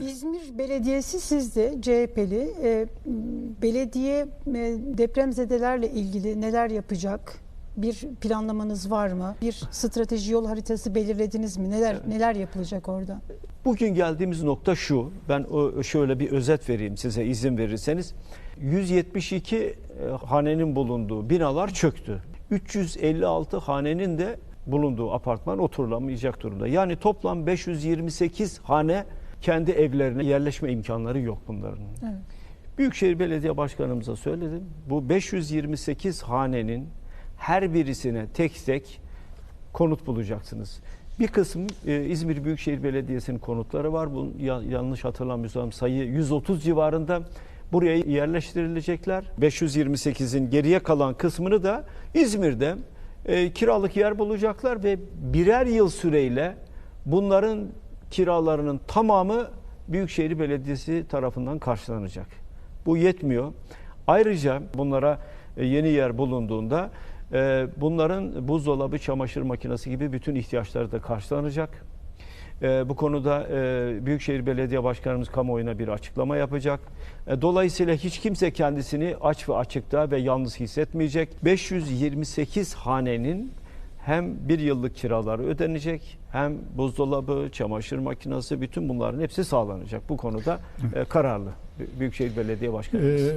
İzmir Belediyesi sizde CHP'li. E, belediye e, depremzedelerle ilgili neler yapacak? Bir planlamanız var mı? Bir strateji yol haritası belirlediniz mi? Neler neler yapılacak orada? Bugün geldiğimiz nokta şu. Ben o şöyle bir özet vereyim size izin verirseniz. 172 e, hanenin bulunduğu binalar çöktü. 356 hanenin de bulunduğu apartman oturulamayacak durumda. Yani toplam 528 hane kendi evlerine yerleşme imkanları yok bunların. Evet. Büyükşehir Belediye Başkanımıza söyledim. Bu 528 hanenin her birisine tek tek konut bulacaksınız. Bir kısım e, İzmir Büyükşehir Belediyesi'nin konutları var. Bu ya- yanlış hatırlamıyorsam sayı 130 civarında buraya yerleştirilecekler. 528'in geriye kalan kısmını da İzmir'de e, kiralık yer bulacaklar ve birer yıl süreyle bunların kiralarının tamamı Büyükşehir Belediyesi tarafından karşılanacak. Bu yetmiyor. Ayrıca bunlara e, yeni yer bulunduğunda e, bunların buzdolabı, çamaşır makinesi gibi bütün ihtiyaçları da karşılanacak. E, Bu konuda Büyükşehir Belediye Başkanımız kamuoyuna bir açıklama yapacak. Dolayısıyla hiç kimse kendisini aç ve açıkta ve yalnız hissetmeyecek. 528 hanenin hem bir yıllık kiraları ödenecek hem buzdolabı, çamaşır makinesi bütün bunların hepsi sağlanacak. Bu konuda e, kararlı Büyükşehir Belediye Başkanımız. Ee,